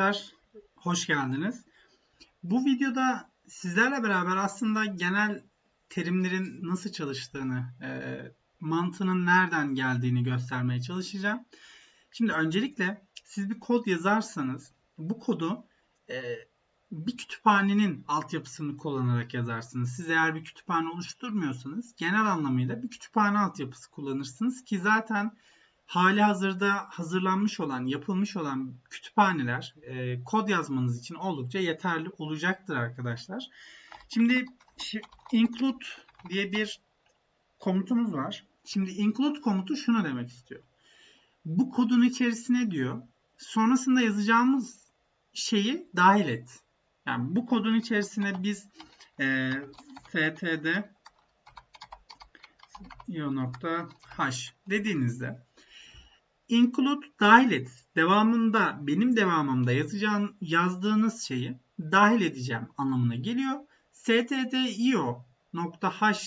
Arkadaşlar hoş geldiniz. Bu videoda sizlerle beraber aslında genel terimlerin nasıl çalıştığını, e, mantığının nereden geldiğini göstermeye çalışacağım. Şimdi öncelikle siz bir kod yazarsanız bu kodu e, bir kütüphanenin altyapısını kullanarak yazarsınız. Siz eğer bir kütüphane oluşturmuyorsanız genel anlamıyla bir kütüphane altyapısı kullanırsınız ki zaten hali hazırda hazırlanmış olan, yapılmış olan kütüphaneler e, kod yazmanız için oldukça yeterli olacaktır arkadaşlar. Şimdi şi- include diye bir komutumuz var. Şimdi include komutu şunu demek istiyor. Bu kodun içerisine diyor, sonrasında yazacağımız şeyi dahil et. Yani bu kodun içerisine biz e, std io.h dediğinizde include dahil et. Devamında benim devamımda yazacağım yazdığınız şeyi dahil edeceğim anlamına geliyor. stdio.h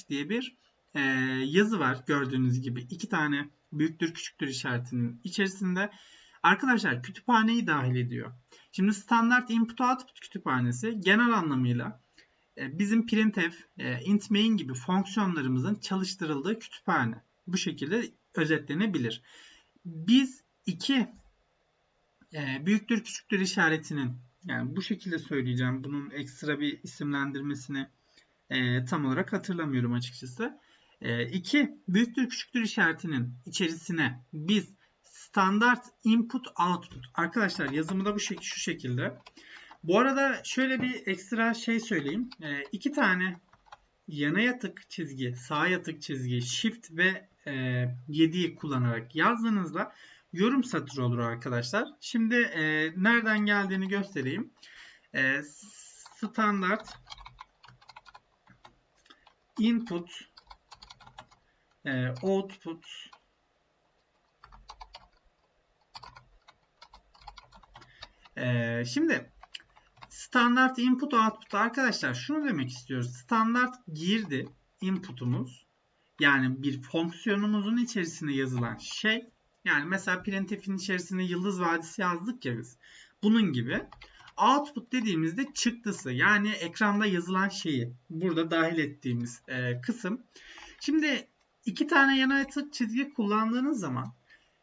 diye bir e, yazı var gördüğünüz gibi. iki tane büyüktür küçüktür işaretinin içerisinde. Arkadaşlar kütüphaneyi dahil ediyor. Şimdi standart input output kütüphanesi genel anlamıyla e, bizim printf, e, int main gibi fonksiyonlarımızın çalıştırıldığı kütüphane. Bu şekilde özetlenebilir biz iki e, büyüktür küçüktür işaretinin yani bu şekilde söyleyeceğim. Bunun ekstra bir isimlendirmesini e, tam olarak hatırlamıyorum açıkçası. E, iki büyüktür küçüktür işaretinin içerisine biz standart input output arkadaşlar yazımı da bu şek şu şekilde. Bu arada şöyle bir ekstra şey söyleyeyim. E, iki tane yana yatık çizgi, sağ yatık çizgi, shift ve e, 7'yi kullanarak yazdığınızda yorum satırı olur arkadaşlar. Şimdi e, nereden geldiğini göstereyim. E, standart input e, output e, şimdi standart input output arkadaşlar şunu demek istiyoruz. Standart girdi inputumuz yani bir fonksiyonumuzun içerisine yazılan şey yani mesela printf'in içerisine yıldız vadisi yazdık ya biz. Bunun gibi output dediğimizde çıktısı yani ekranda yazılan şeyi burada dahil ettiğimiz e, kısım. Şimdi iki tane yana yatık çizgi kullandığınız zaman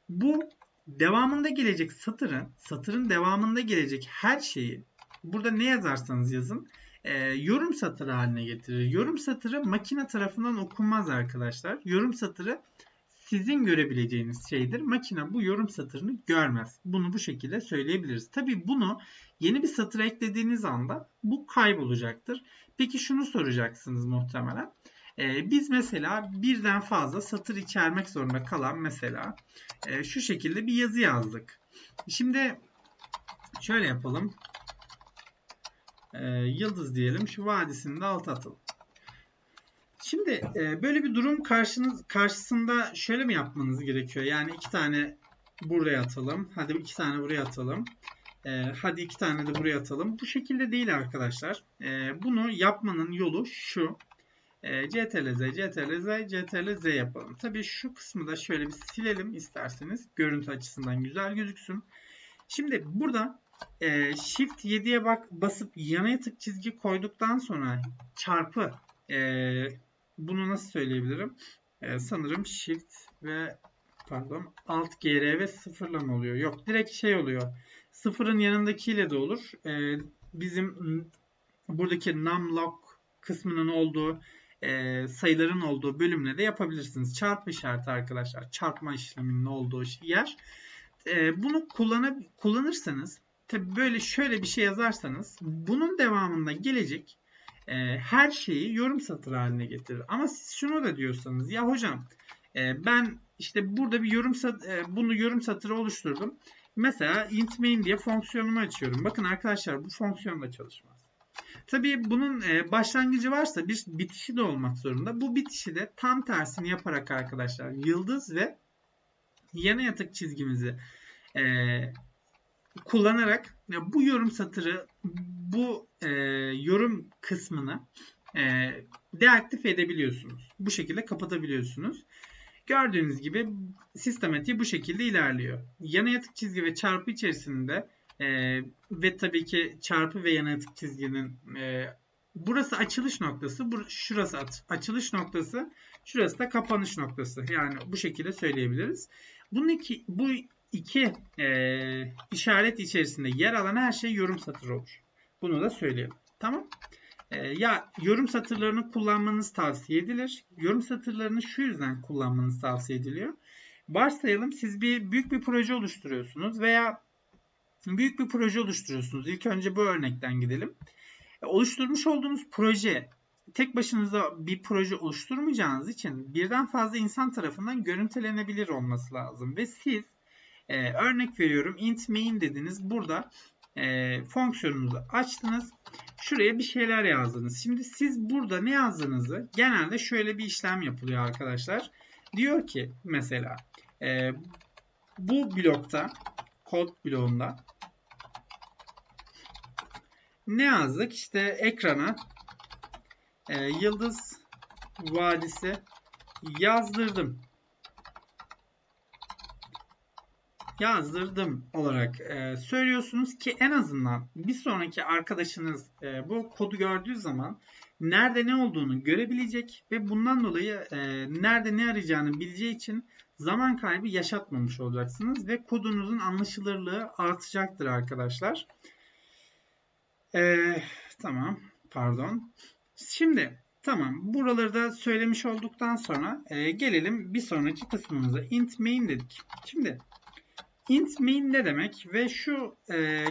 bu devamında gelecek satırın satırın devamında gelecek her şeyi burada ne yazarsanız yazın e, yorum satırı haline getirir. Yorum satırı makine tarafından okunmaz arkadaşlar. Yorum satırı sizin görebileceğiniz şeydir. Makine bu yorum satırını görmez. Bunu bu şekilde söyleyebiliriz. Tabi bunu yeni bir satır eklediğiniz anda bu kaybolacaktır. Peki şunu soracaksınız muhtemelen. Ee, biz mesela birden fazla satır içermek zorunda kalan mesela e, şu şekilde bir yazı yazdık. Şimdi şöyle yapalım e, yıldız diyelim. Şu vadisini de alt atalım. Şimdi e, böyle bir durum karşınız, karşısında şöyle mi yapmanız gerekiyor? Yani iki tane buraya atalım. Hadi iki tane buraya atalım. E, hadi iki tane de buraya atalım. Bu şekilde değil arkadaşlar. E, bunu yapmanın yolu şu. E, CTRL-Z, CTRL-Z, CTRL-Z yapalım. Tabii şu kısmı da şöyle bir silelim isterseniz. Görüntü açısından güzel gözüksün. Şimdi burada e, Shift 7'ye bak basıp yana yatık çizgi koyduktan sonra çarpı e, bunu nasıl söyleyebilirim? E, sanırım Shift ve pardon Alt GR ve sıfırla oluyor? Yok direkt şey oluyor. Sıfırın yanındakiyle de olur. E, bizim buradaki numlock kısmının olduğu e, sayıların olduğu bölümle de yapabilirsiniz. Çarpı işareti arkadaşlar. Çarpma işleminin olduğu yer. E, bunu kullanıp kullanırsanız Tabi böyle şöyle bir şey yazarsanız bunun devamında gelecek e, her şeyi yorum satırı haline getirir. Ama siz şunu da diyorsanız ya hocam e, ben işte burada bir yorum sat e, bunu yorum satırı oluşturdum. Mesela int main diye fonksiyonumu açıyorum. Bakın arkadaşlar bu fonksiyon da çalışmaz. Tabii bunun e, başlangıcı varsa bir bitişi de olmak zorunda. Bu bitişi de tam tersini yaparak arkadaşlar yıldız ve yana yatık çizgimizi e, kullanarak bu yorum satırı bu e, yorum kısmını e, deaktif edebiliyorsunuz. Bu şekilde kapatabiliyorsunuz. Gördüğünüz gibi sistematiği bu şekilde ilerliyor. Yana yatık çizgi ve çarpı içerisinde E, ve tabii ki çarpı ve yanıt çizginin e, burası açılış noktası, bur şurası açılış noktası, şurası da kapanış noktası. Yani bu şekilde söyleyebiliriz. Bunun iki, bu iki e, işaret içerisinde yer alan her şey yorum satırı olur. Bunu da söyleyelim. Tamam. E, ya yorum satırlarını kullanmanız tavsiye edilir. Yorum satırlarını şu yüzden kullanmanız tavsiye ediliyor. Varsayalım siz bir büyük bir proje oluşturuyorsunuz veya büyük bir proje oluşturuyorsunuz. İlk önce bu örnekten gidelim. E, oluşturmuş olduğunuz proje tek başınıza bir proje oluşturmayacağınız için birden fazla insan tarafından görüntülenebilir olması lazım. Ve siz e, örnek veriyorum int main dediniz. Burada e, fonksiyonunuzu açtınız. Şuraya bir şeyler yazdınız. Şimdi siz burada ne yazdığınızı genelde şöyle bir işlem yapılıyor arkadaşlar. Diyor ki mesela e, bu blokta kod bloğunda ne yazdık? İşte ekrana e, Yıldız Vadisi yazdırdım. Yazdırdım olarak e, söylüyorsunuz ki en azından bir sonraki arkadaşınız e, bu kodu gördüğü zaman nerede ne olduğunu görebilecek ve bundan dolayı e, nerede ne arayacağını bileceği için zaman kaybı yaşatmamış olacaksınız ve kodunuzun anlaşılırlığı artacaktır arkadaşlar. E, tamam pardon. Şimdi tamam buraları da söylemiş olduktan sonra e, gelelim bir sonraki kısmımıza int main dedik. Şimdi int main ne demek ve şu e,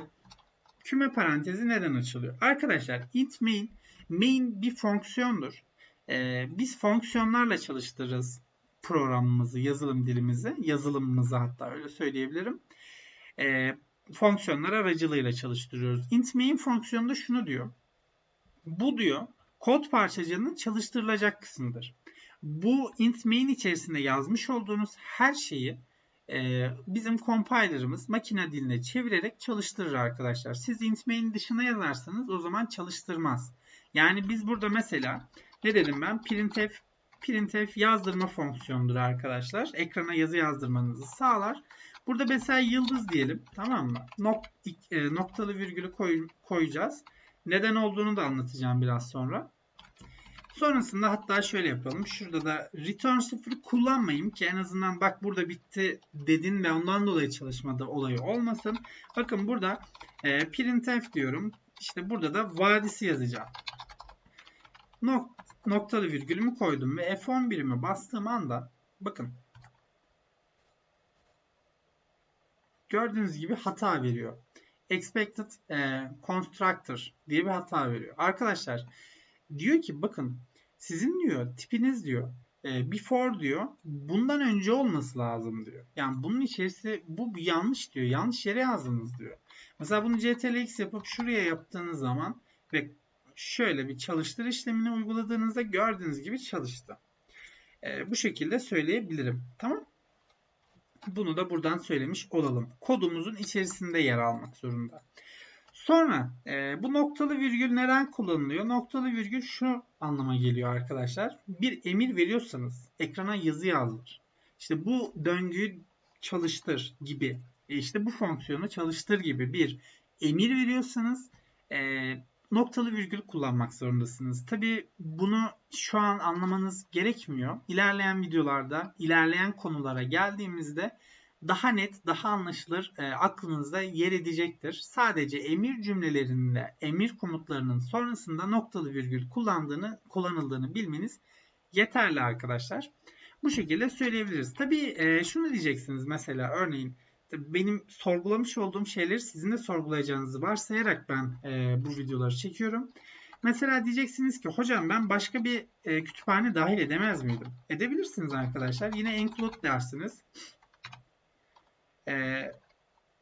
küme parantezi neden açılıyor? Arkadaşlar int main main bir fonksiyondur. E, biz fonksiyonlarla çalıştırırız programımızı, yazılım dilimizi, yazılımımızı hatta öyle söyleyebilirim. E, fonksiyonlar aracılığıyla çalıştırıyoruz. int main fonksiyonunda şunu diyor. Bu diyor kod parçacığının çalıştırılacak kısımdır. Bu int main içerisinde yazmış olduğunuz her şeyi e, bizim compiler'ımız makine diline çevirerek çalıştırır arkadaşlar. Siz int main dışına yazarsanız o zaman çalıştırmaz. Yani biz burada mesela ne dedim ben? Printf printf yazdırma fonksiyonudur arkadaşlar. Ekrana yazı yazdırmanızı sağlar. Burada mesela yıldız diyelim. Tamam mı? Nok, e, noktalı virgülü koy, koyacağız. Neden olduğunu da anlatacağım biraz sonra. Sonrasında hatta şöyle yapalım. Şurada da return 0 kullanmayayım ki en azından bak burada bitti dedin ve ondan dolayı çalışmada olayı olmasın. Bakın burada e, printf diyorum. İşte burada da vadisi yazacağım. Nok noktalı virgülümü koydum ve F11'imi bastığım anda bakın gördüğünüz gibi hata veriyor. Expected e, constructor diye bir hata veriyor. Arkadaşlar diyor ki bakın sizin diyor tipiniz diyor e, before diyor bundan önce olması lazım diyor. Yani bunun içerisi bu yanlış diyor. Yanlış yere yazdınız diyor. Mesela bunu ctrl-x yapıp şuraya yaptığınız zaman ve şöyle bir çalıştır işlemini uyguladığınızda gördüğünüz gibi çalıştı. E, bu şekilde söyleyebilirim. Tamam. Bunu da buradan söylemiş olalım. Kodumuzun içerisinde yer almak zorunda. Sonra e, bu noktalı virgül neden kullanılıyor? Noktalı virgül şu anlama geliyor arkadaşlar. Bir emir veriyorsanız ekrana yazı yazdır. İşte bu döngüyü çalıştır gibi. E işte bu fonksiyonu çalıştır gibi bir emir veriyorsanız e, noktalı virgül kullanmak zorundasınız. Tabi bunu şu an anlamanız gerekmiyor. İlerleyen videolarda, ilerleyen konulara geldiğimizde daha net, daha anlaşılır e, aklınızda yer edecektir. Sadece emir cümlelerinde, emir komutlarının sonrasında noktalı virgül kullandığını, kullanıldığını bilmeniz yeterli arkadaşlar. Bu şekilde söyleyebiliriz. Tabii e, şunu diyeceksiniz mesela örneğin benim sorgulamış olduğum şeyleri sizin de sorgulayacağınızı varsayarak ben e, bu videoları çekiyorum. Mesela diyeceksiniz ki hocam ben başka bir e, kütüphane dahil edemez miydim? Edebilirsiniz arkadaşlar. Yine include dersiniz. E,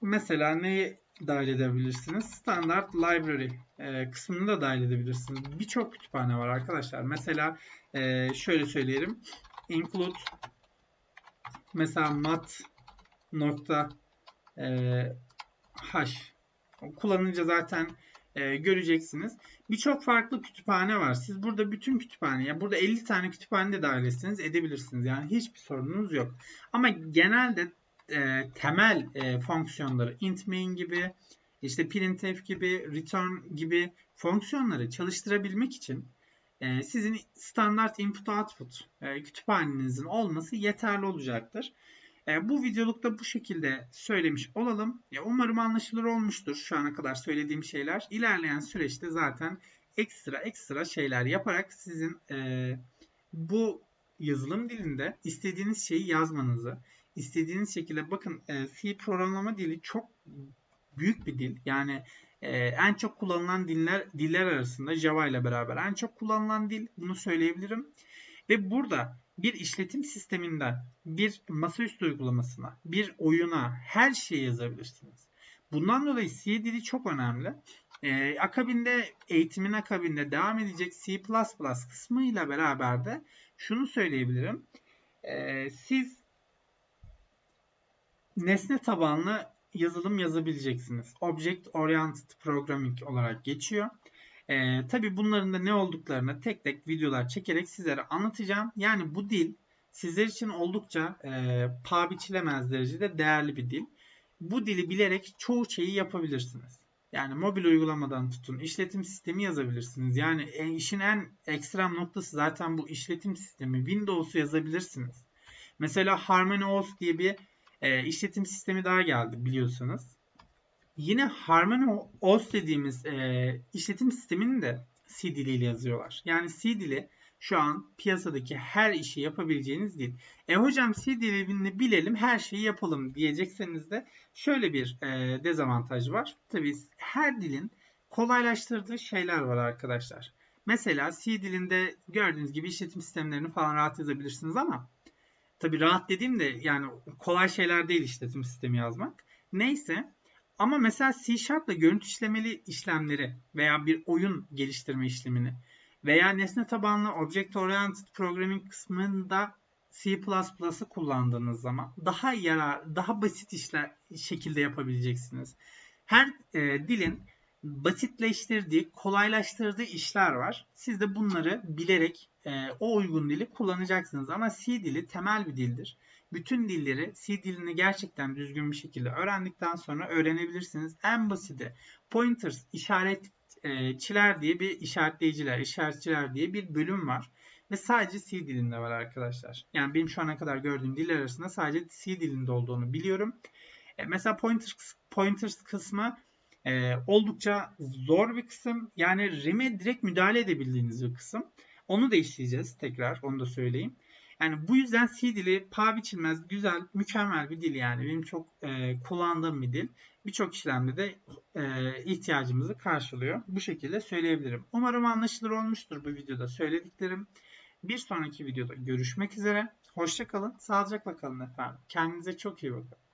mesela neyi dahil edebilirsiniz? Standard Library e, kısmını da dahil edebilirsiniz. Birçok kütüphane var arkadaşlar. Mesela e, şöyle söyleyelim. Include mesela mat nokta e, h kullanınca zaten e, göreceksiniz. Birçok farklı kütüphane var. Siz burada bütün kütüphane, ya burada 50 tane kütüphane de dahil etseniz edebilirsiniz. Yani hiçbir sorununuz yok. Ama genelde e, temel e, fonksiyonları int main gibi işte printf gibi, return gibi fonksiyonları çalıştırabilmek için e, sizin standart input output e, kütüphanenizin olması yeterli olacaktır. E, bu videolukta bu şekilde söylemiş olalım. Ya, umarım anlaşılır olmuştur şu ana kadar söylediğim şeyler. İlerleyen süreçte zaten ekstra ekstra şeyler yaparak sizin e, bu yazılım dilinde istediğiniz şeyi yazmanızı, istediğiniz şekilde bakın e, C programlama dili çok büyük bir dil. Yani e, en çok kullanılan diller diller arasında Java ile beraber en çok kullanılan dil bunu söyleyebilirim. Ve burada bir işletim sisteminden bir masaüstü uygulamasına, bir oyuna her şeyi yazabilirsiniz. Bundan dolayı C dili çok önemli. Ee, akabinde eğitimin akabinde devam edecek C++ kısmıyla beraber de şunu söyleyebilirim. Ee, siz nesne tabanlı yazılım yazabileceksiniz. Object Oriented Programming olarak geçiyor. Ee, tabii bunların da ne olduklarını tek tek videolar çekerek sizlere anlatacağım. Yani bu dil sizler için oldukça e, paha biçilemez derecede değerli bir dil. Bu dili bilerek çoğu şeyi yapabilirsiniz. Yani mobil uygulamadan tutun işletim sistemi yazabilirsiniz. Yani e, işin en ekstrem noktası zaten bu işletim sistemi. Windows'u yazabilirsiniz. Mesela HarmonyOS diye bir e, işletim sistemi daha geldi biliyorsunuz. Yine HarmonyOS dediğimiz e, işletim sistemini de C diliyle yazıyorlar. Yani C dili şu an piyasadaki her işi yapabileceğiniz dil. E hocam C dilini bilelim her şeyi yapalım diyecekseniz de şöyle bir e, dezavantaj var. Tabii her dilin kolaylaştırdığı şeyler var arkadaşlar. Mesela C dilinde gördüğünüz gibi işletim sistemlerini falan rahat yazabilirsiniz ama tabii rahat dediğim de yani kolay şeyler değil işletim sistemi yazmak. Neyse ama mesela C Sharp ile görüntü işlemeli işlemleri veya bir oyun geliştirme işlemini veya nesne tabanlı Object Oriented Programming kısmında C++'ı kullandığınız zaman daha yarar, daha basit işler şekilde yapabileceksiniz. Her e, dilin basitleştirdiği, kolaylaştırdığı işler var. Siz de bunları bilerek e, o uygun dili kullanacaksınız. Ama C dili temel bir dildir. Bütün dilleri C dilini gerçekten düzgün bir şekilde öğrendikten sonra öğrenebilirsiniz. En basiti pointers işaretçiler diye bir işaretleyiciler, işaretçiler diye bir bölüm var. Ve sadece C dilinde var arkadaşlar. Yani benim şu ana kadar gördüğüm diller arasında sadece C dilinde olduğunu biliyorum. E, mesela pointers, pointers kısmı e, oldukça zor bir kısım. Yani RIM'e direkt müdahale edebildiğiniz bir kısım. Onu da işleyeceğiz tekrar. Onu da söyleyeyim. Yani bu yüzden C dili paha biçilmez, güzel, mükemmel bir dil yani. Benim çok e, kullandığım bir dil. Birçok işlemde de e, ihtiyacımızı karşılıyor. Bu şekilde söyleyebilirim. Umarım anlaşılır olmuştur bu videoda söylediklerim. Bir sonraki videoda görüşmek üzere. Hoşçakalın, sağlıcakla kalın efendim. Kendinize çok iyi bakın.